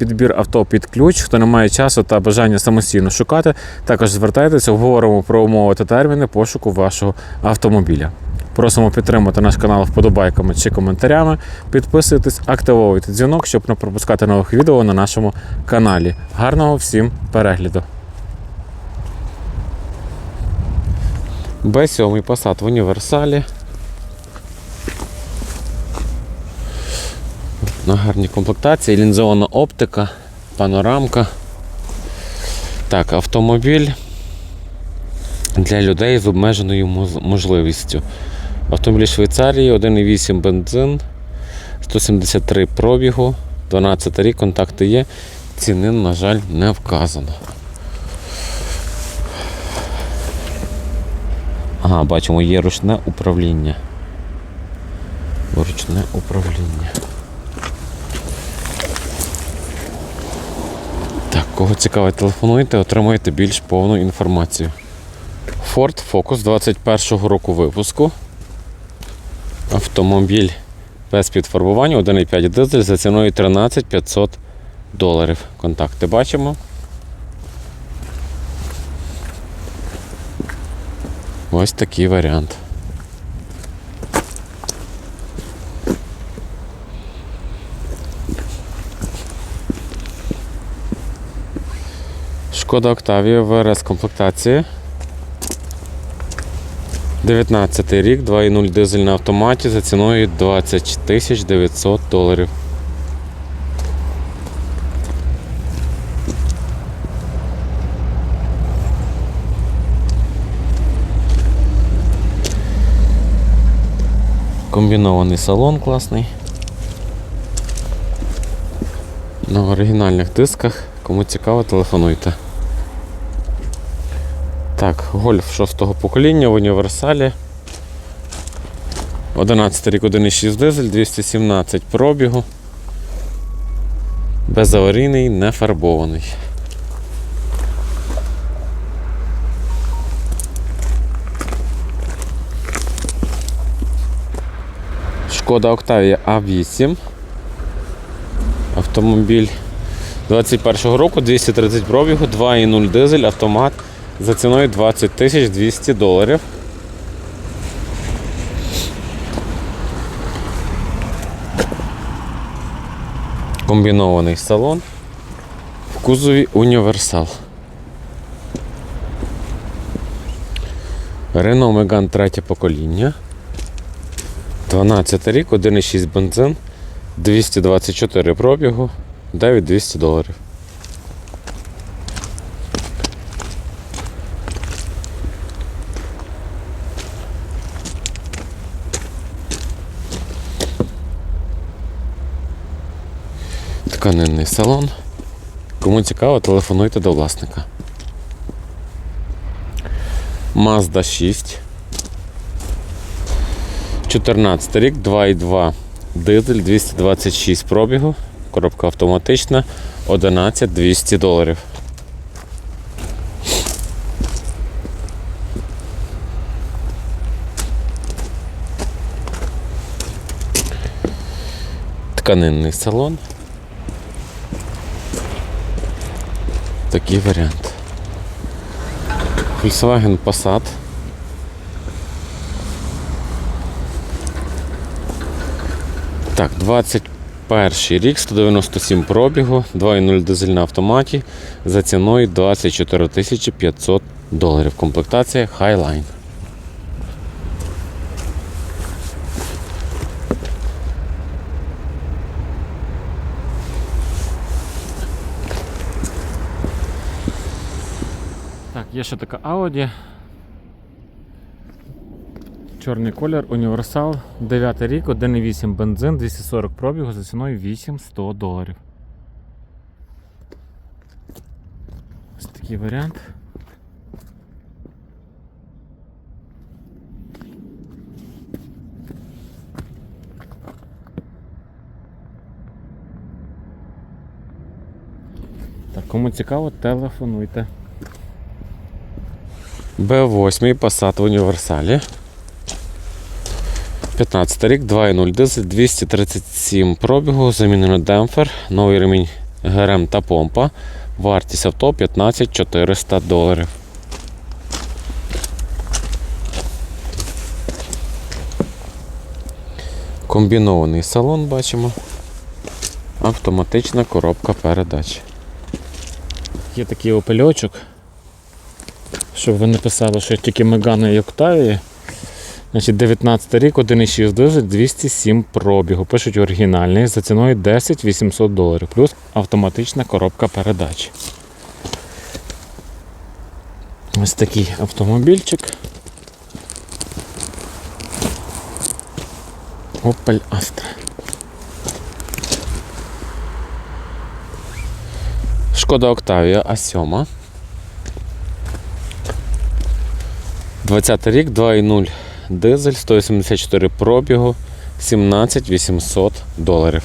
підбір авто під ключ, хто не має часу та бажання самостійно шукати, також звертайтеся, обговоримо про умови та терміни пошуку вашого автомобіля. Просимо підтримати наш канал вподобайками чи коментарями. Підписуйтесь, активовуйте дзвінок, щоб не пропускати нових відео на нашому каналі. Гарного всім перегляду! Б7 Passat в універсалі. На гарній комплектації, лінзована оптика, панорамка. Так, автомобіль для людей з обмеженою можливістю. Автомобіль Швейцарії, 1,8 бензин, 173 пробігу, 12 рік, контакти є. Ціни, на жаль, не вказано. Ага, бачимо, є ручне управління. Ручне управління. Так, кого цікавить, телефонуйте, отримаєте більш повну інформацію. Ford Focus 21-го року випуску. Автомобіль без підфарбування 1,5 дизель за ціною 13 500 доларів. Контакти бачимо. Ось такий варіант. Шкода Octavia ВРС комплектації. 19 рік, 2.0 дизель на автоматі за ціною 20 тисяч 900 доларів. Комбінований салон класний. На оригінальних дисках. Кому цікаво, телефонуйте. Так, гольф шостого покоління в універсалі. 11 рік 1,6 дизель, 217 пробігу. Безаварійний, не фарбований. Шкода Octavia A8. Автомобіль 21-го року 230 пробігу, 2,0 дизель, автомат за ціною 20 тисяч 200 доларів. Комбінований салон в кузові універсал. Renault Megane третє покоління. 12 рік, 1,6 бензин, 224 пробігу, 9200 доларів. Тканинний салон. Кому цікаво, телефонуйте до власника. Mazda 6. 14 рік, 2,2 дизель, 226 пробігу. Коробка автоматична, 11 200 доларів. Тканинний салон. Такий варіант. Volkswagen Passat. Так, 21 рік, 197 пробігу, 2.0 дизель на автоматі за ціною 24 500 доларів. Комплектація Highline. Є ще така Audi. Чорний колір, універсал, 9 рік, 1,8 бензин, 240 пробігу за ціною 800 доларів. Ось такий варіант. Так, кому цікаво, телефонуйте. Б8 Passat в універсалі. 15 рік, 2.0 дизель, 237 пробігу, замінено демпфер, новий ремінь ГРМ та помпа. Вартість авто 15 400 доларів. Комбінований салон бачимо. Автоматична коробка передач. Є такий опельочок. Щоб ви не писали, що тільки Мегана і Октавії. Значить, 19 рік, 1,6 дизель, 207 пробігу. Пишуть оригінальний за ціною 10 800 доларів. Плюс автоматична коробка передач. Ось такий автомобільчик. Opel Astra. Шкода Октавія А7. 20 рік, 2,0 дизель, 184 пробігу, 17 800 доларів.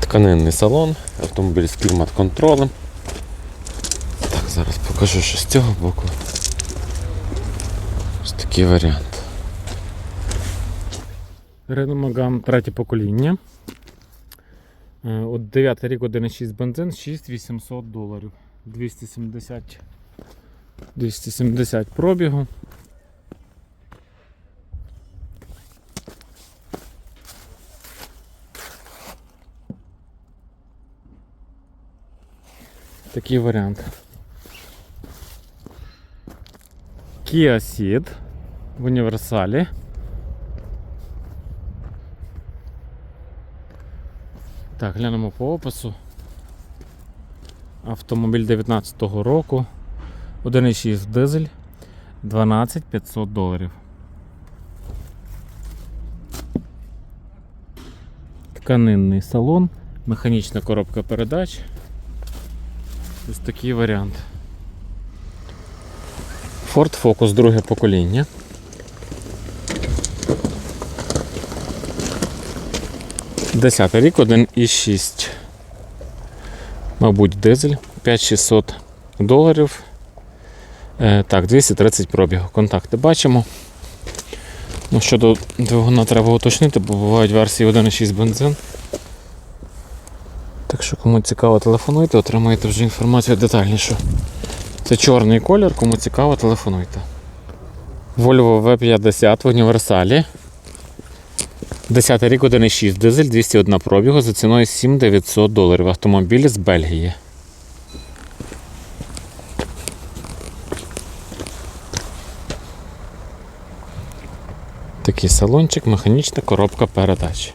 Тканинний салон, автомобіль з клімат-контролем. Так, зараз покажу, що з цього боку. Ось такий варіант. Renault Megane третє покоління. Е, От 9 рік 1,6 бензин, 6800 доларів. 270, 270 пробігу. Такий варіант. Kia Ceed в універсалі. Так, глянемо по опису. Автомобіль 19-го року. 1,6 дизель 12 500 доларів. Тканинний салон, механічна коробка передач. Ось такий варіант. Ford Focus друге покоління. Десятий рік, 1,6. Мабуть, дизель 5600 доларів. Е, так, 230 пробігу. Контакти бачимо. Ну, щодо двигуна треба уточнити, бо бувають версії 1,6 бензин. Так що, кому цікаво, телефонуйте, отримаєте вже інформацію детальнішу. Це чорний колір, кому цікаво, телефонуйте. Volvo V50 в універсалі. 10 рік 1,6 дизель 201 пробігу за ціною 7900 доларів. Автомобіль з Бельгії. Такий салончик, механічна коробка передач.